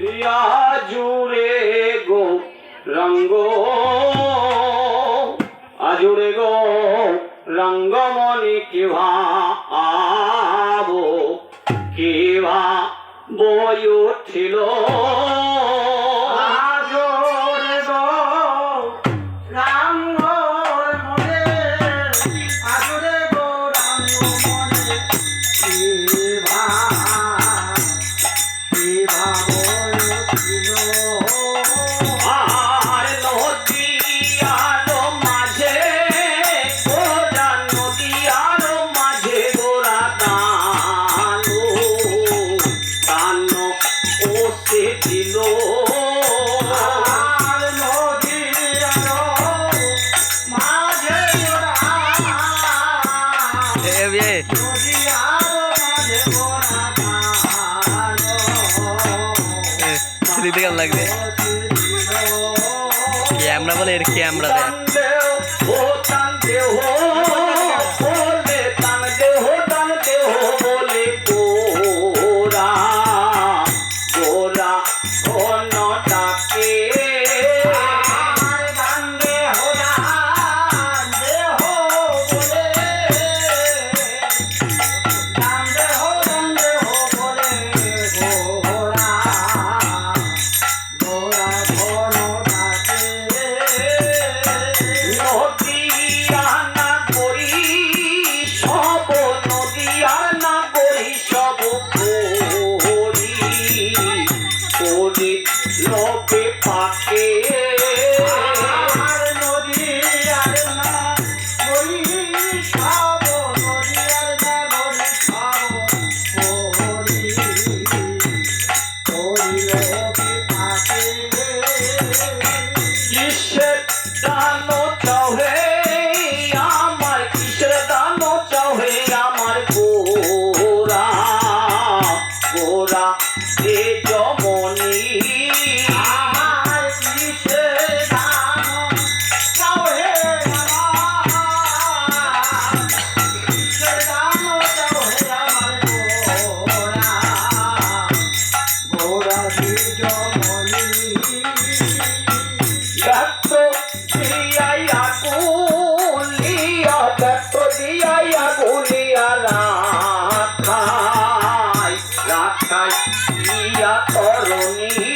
রিয়া জুড়ে গো রঙ্গ আজুড়ে গো রঙ্গমণি কিভা আবো কিভা বই উঠিল? নাই ইয়া করণী।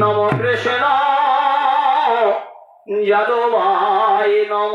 নম কৃষ্ণ। যাদবাই নম।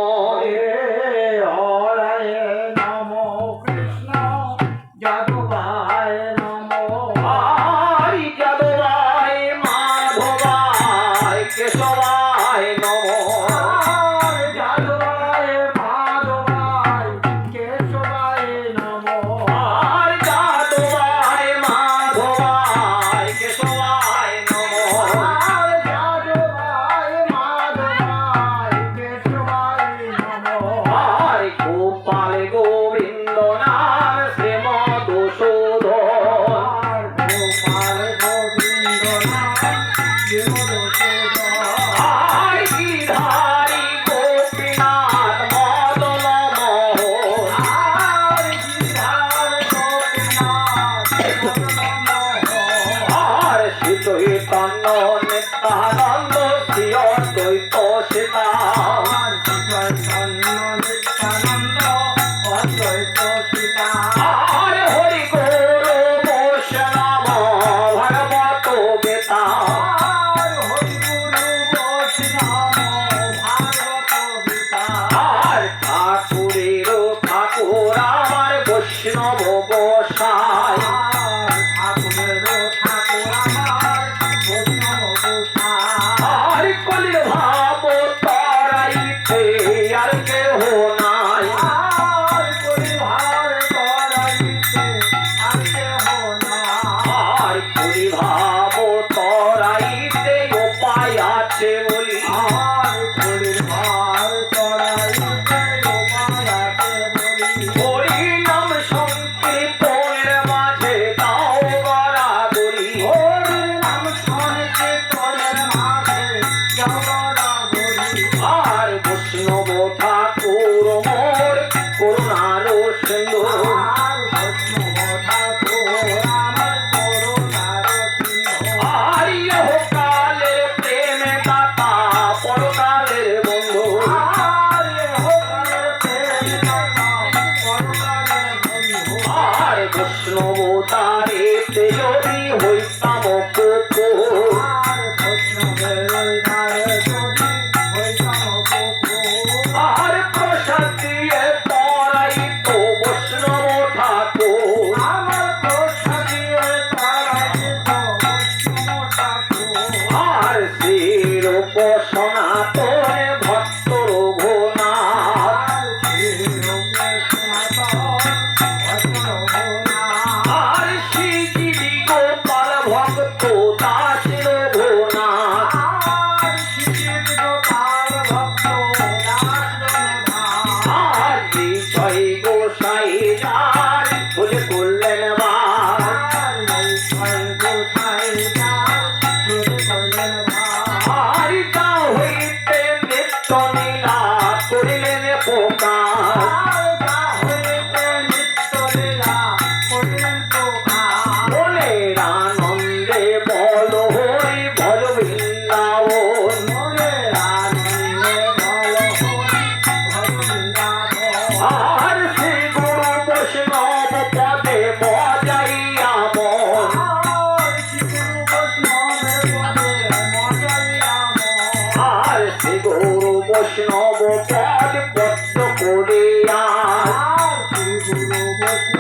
Hey.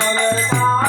我的大